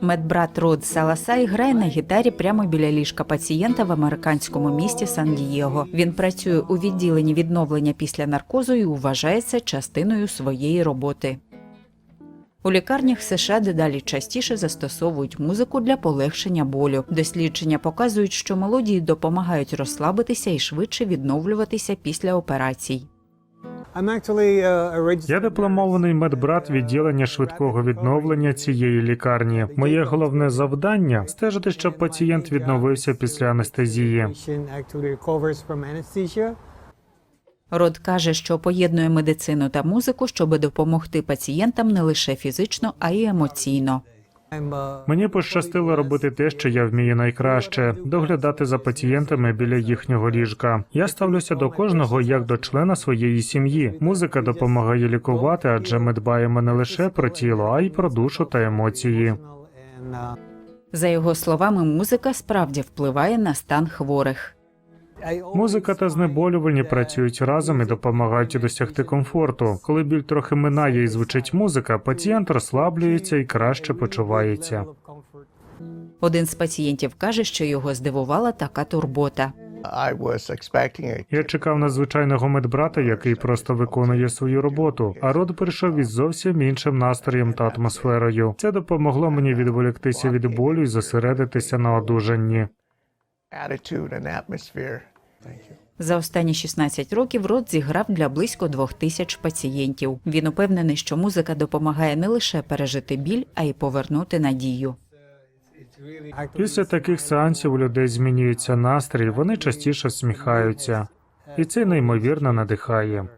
Медбрат Род Саласай грає на гітарі прямо біля ліжка пацієнта в американському місті Сан-Дієго. Він працює у відділенні відновлення після наркозу і вважається частиною своєї роботи. У лікарнях США дедалі частіше застосовують музику для полегшення болю. Дослідження показують, що мелодії допомагають розслабитися і швидше відновлюватися після операцій. Я дипломований медбрат відділення швидкого відновлення цієї лікарні. Моє головне завдання стежити, щоб пацієнт відновився після анестезії. Род каже, що поєднує медицину та музику, щоб допомогти пацієнтам не лише фізично, а й емоційно. Мені пощастило робити те, що я вмію найкраще доглядати за пацієнтами біля їхнього ліжка. Я ставлюся до кожного як до члена своєї сім'ї. Музика допомагає лікувати, адже ми дбаємо не лише про тіло, а й про душу та емоції. За його словами, музика справді впливає на стан хворих. Музика та знеболювальні працюють разом і допомагають досягти комфорту. Коли біль трохи минає і звучить музика, пацієнт розслаблюється і краще почувається. Один з пацієнтів каже, що його здивувала така турбота. Я чекав на звичайного медбрата, який просто виконує свою роботу. А род прийшов із зовсім іншим настроєм та атмосферою. Це допомогло мені відволіктися від болю і зосередитися на одужанні. attitude and atmosphere. За останні 16 років рот зіграв для близько двох тисяч пацієнтів. Він упевнений, що музика допомагає не лише пережити біль, а й повернути надію. Після таких сеансів у людей змінюється настрій, вони частіше всміхаються, і це неймовірно надихає.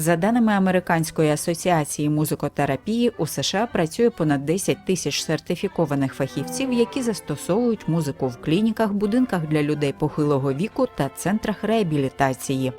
За даними Американської асоціації музикотерапії, у США працює понад 10 тисяч сертифікованих фахівців, які застосовують музику в клініках, будинках для людей похилого віку та центрах реабілітації.